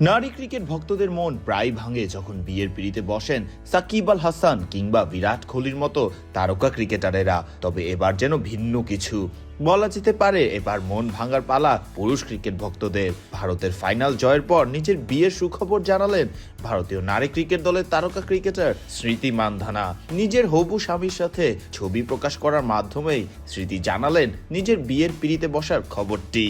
নারী ক্রিকেট ভক্তদের মন প্রায় ভাঙে যখন বিয়ের পিড়িতে বসেন সাকিব আল হাসান কিংবা বিরাট কোহলির মতো তারকা ক্রিকেটারেরা। তবে এবার যেন ভিন্ন কিছু। বলা যেতে পারে, এবার মন ভাঙার পালা পুরুষ ক্রিকেট ভক্তদের। ভারতের ফাইনাল জয়ের পর নিজের বিয়ের সুখবর জানালেন ভারতীয় নারী ক্রিকেট দলের তারকা ক্রিকেটার স্মৃতি মানধানা। নিজের হবু স্বামীর সাথে ছবি প্রকাশ করার মাধ্যমেই স্মৃতি জানালেন নিজের বিয়ের পিড়িতে বসার খবরটি।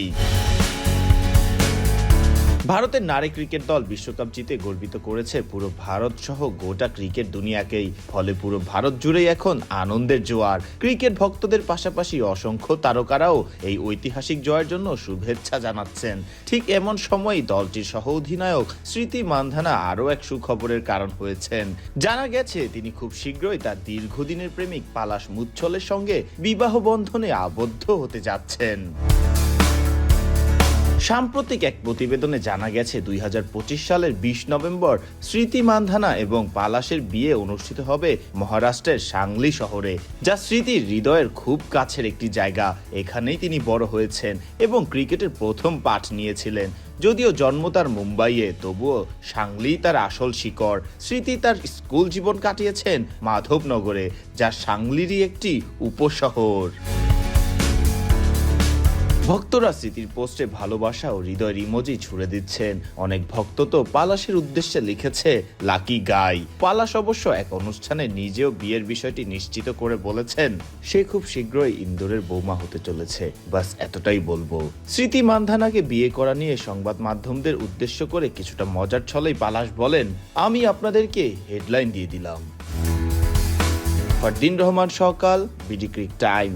ভারতের নারী ক্রিকেট দল বিশ্বকাপ জিতে গর্বিত করেছে পুরো ভারত সহ গোটা ক্রিকেট দুনিয়াকেই। ফলে পুরো ভারত জুড়েই এখন আনন্দের জোয়ার। ক্রিকেট ভক্তদের পাশাপাশি অসংখ্য তারকারাও এই ঐতিহাসিক জয়ের জন্য শুভেচ্ছা জানাচ্ছেন। ঠিক এমন সময় দলটির সহ অধিনায়ক স্মৃতি মানধানা আরও এক সুখবরের কারণ হয়েছেন। জানা গেছে, তিনি খুব শীঘ্রই তার দীর্ঘদিনের প্রেমিক পালাশ মুচ্ছলের সঙ্গে বিবাহ বন্ধনে আবদ্ধ হতে যাচ্ছেন। সাম্প্রতিক এক প্রতিবেদনে জানা গেছে, দুই হাজার পঁচিশ সালের বিশ নভেম্বর স্মৃতি মানধানা এবং পালাশের বিয়ে অনুষ্ঠিত হবে মহারাষ্ট্রের সাংলি শহরে, যা স্মৃতির হৃদয়ের খুব কাছের একটি জায়গা। এখানেই তিনি বড় হয়েছেন এবং ক্রিকেটের প্রথম পাঠ নিয়েছিলেন। যদিও জন্ম তার মুম্বাইয়ে, তবুও সাংলি তার আসল শিকড়। স্মৃতি তার স্কুল জীবন কাটিয়েছেন মাধবনগরে, যা সাংলিরই একটি উপশহর। ভক্তরা স্মৃতির পোস্টে ভালোবাসা ও হৃদয়ের ইমোজি ছুড়ে দিচ্ছেন। অনেক ভক্ত তো পালাশের উদ্দেশ্যে লিখেছে, লাকি গাই। পালাশ অবশ্য এক অনুষ্ঠানে নিজেও বিয়ের বিষয়টি নিশ্চিত করে বলেছেন, সে খুব শীঘ্রই ইন্দোরের বৌমা হতে চলেছে। বাস এতটাই বলব। স্মৃতি মানধানাকে বিয়ে করা নিয়ে সংবাদ মাধ্যমদের উদ্দেশ্য করে কিছুটা মজার ছলেই পালাশ বলেন, আমি আপনাদেরকে হেডলাইন দিয়ে দিলাম। ফরদিন রহমান, সকাল, বিডি ক্রিক টাইম।